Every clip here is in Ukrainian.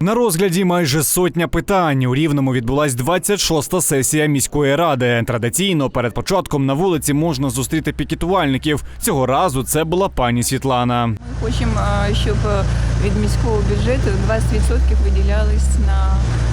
На розгляді майже сотня питань. У Рівному відбулась 26-та сесія міської ради. Традиційно перед початком на вулиці можна зустріти пікетувальників. Цього разу це була пані Світлана. Ми хочемо, щоб е, від міського бюджету 20% виділялись на е.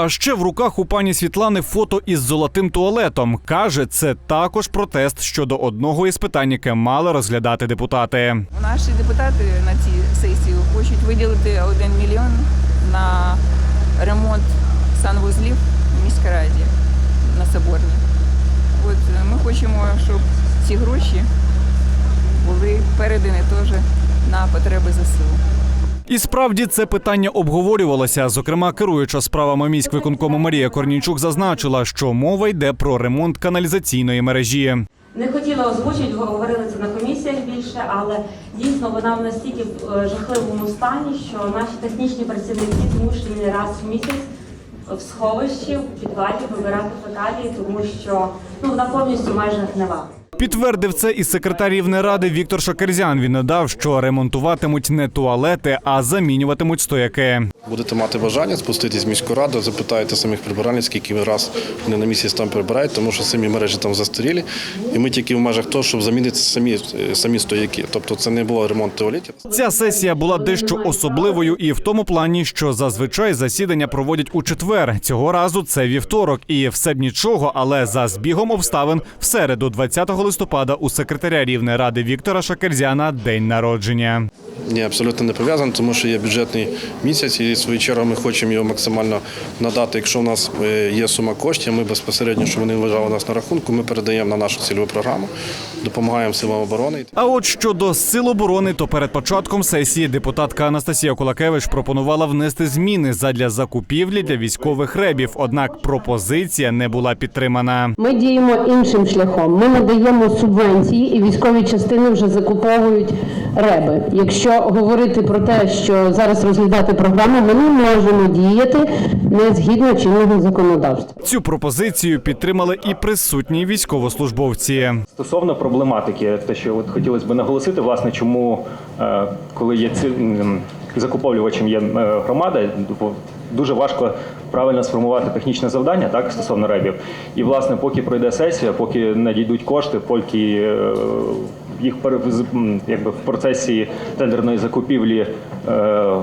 А ще в руках у пані Світлани фото із золотим туалетом. Каже, це також протест щодо одного із питань, яке мали розглядати депутати. Наші депутати на цій сесії хочуть виділити 1 мільйон на ремонт санвузлів в міській раді на Соборній. От е, ми хочемо, щоб ці гроші були передані теж на потреби ЗСУ. І справді це питання обговорювалося. Зокрема, керуюча справами міськвиконкому Марія Корнійчук зазначила, що мова йде про ремонт каналізаційної мережі. Не хотіла озвучити, говорили це на комісіях більше, але дійсно вона в настільки е, жахливому стані, що наші технічні працівники змушені раз в місяць в сховищі в підвалі вибирати фекалії, тому що ну вона повністю майже гнила. Підтвердив це і секретар Рівнеради Віктор Шакерзян. Він надав, що ремонтуватимуть не туалети, а замінюватимуть стояки. Будете мати бажання спуститись в міську раду, запитаєте самих прибиральниць, скільки раз вони на місяць там прибирають, тому що самі мережі там застарілі. І ми тільки в межах того, щоб замінити самі, самі стояки. Тобто це не було ремонт туалетів. Ця сесія була дещо особливою і в тому плані, що зазвичай засідання проводять у четвер. Цього разу це вівторок, і все б нічого, але за збігом обставин в середу, 20 листопада, у секретаря Рівнеради Віктора Шакерзяна день народження. Ні, абсолютно не пов'язано, тому що є бюджетний місяць, і в свою чергу ми хочемо його максимально надати. Якщо у нас е, є сума коштів, ми безпосередньо, що вони лежали у нас на рахунку, ми передаємо на нашу цільову програму, допомагаємо силам оборони. А от щодо сил оборони, то перед початком сесії депутатка Анастасія Кулакевич пропонувала внести зміни задля закупівлі для військових ребів. Однак пропозиція не була підтримана. Ми діємо іншим шляхом. Ми надаємо субвенції, і військові частини вже закуповують реби. Якщо говорити про те, що зараз розглядати програму, ми не можемо діяти не згідно чинного законодавства. Цю пропозицію підтримали і присутні військовослужбовці. Стосовно проблематики, те, що от хотілося б наголосити, власне, чому е, коли є ці закуповлювачем є е, громада, дуже важко правильно сформувати технічне завдання, так стосовно ребів. І власне, поки пройде сесія, поки надійдуть кошти, поки е, їх якби в процесі тендерної закупівлі е,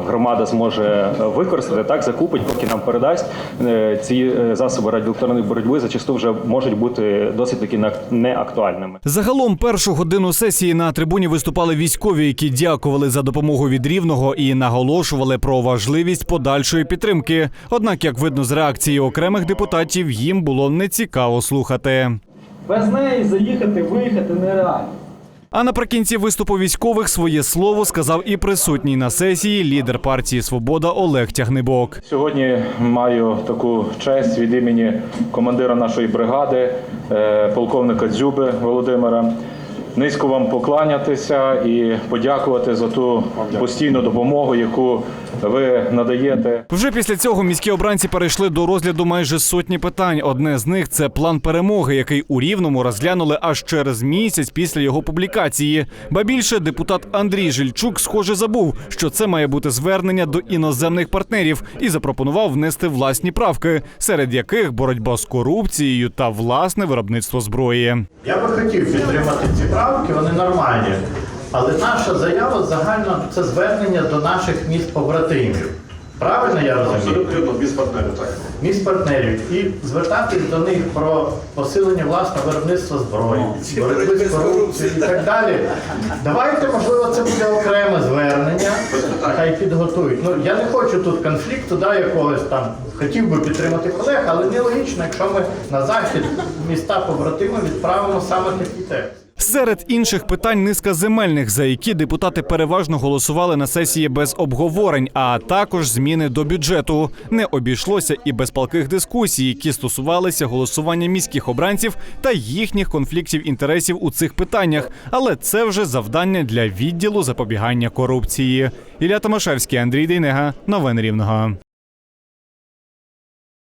громада зможе е, використати, так закупить, поки нам передасть е, ці засоби радіоелектронної боротьби зачасту вже можуть бути досить таки не- неактуальними. Загалом першу годину сесії на трибуні виступали військові, які дякували за допомогу від рівного і наголошували про важливість подальшої підтримки. Однак, як видно з реакції окремих депутатів, їм було нецікаво слухати. Без неї заїхати, виїхати нереально. А наприкінці виступу військових своє слово сказав і присутній на сесії лідер партії Свобода Олег Тягнибок. Сьогодні маю таку честь від імені командира нашої бригади, е, полковника Дзюби Володимира. Низько вам поклонятися і подякувати за ту постійну допомогу, яку ви надаєте. Вже після цього міські обранці перейшли до розгляду майже сотні питань. Одне з них це план перемоги, який у рівному розглянули аж через місяць після його публікації. Ба більше депутат Андрій Жильчук, схоже, забув, що це має бути звернення до іноземних партнерів і запропонував внести власні правки, серед яких боротьба з корупцією та власне виробництво зброї. Я би хотів підтримати ці правки, вони нормальні. Але наша заява загально це звернення до наших міст побратимів. Правильно я розумію? без партнерів, так. Міст партнерів і звертатись до них про посилення власного виробництва зброї, боротьби з корупцією і так далі. Давайте, можливо, це буде окреме звернення, хай підготують. Ну я не хочу тут конфлікту, да, якогось там. Хотів би підтримати колег, але нелогічно, якщо ми на захід міста побратими відправимо саме такий текст. Серед інших питань низка земельних, за які депутати переважно голосували на сесії без обговорень, а також зміни до бюджету. Не обійшлося і без палких дискусій, які стосувалися голосування міських обранців та їхніх конфліктів інтересів у цих питаннях. Але це вже завдання для відділу запобігання корупції. Ілля Томашевський, Андрій Дейнега, новини Рівного.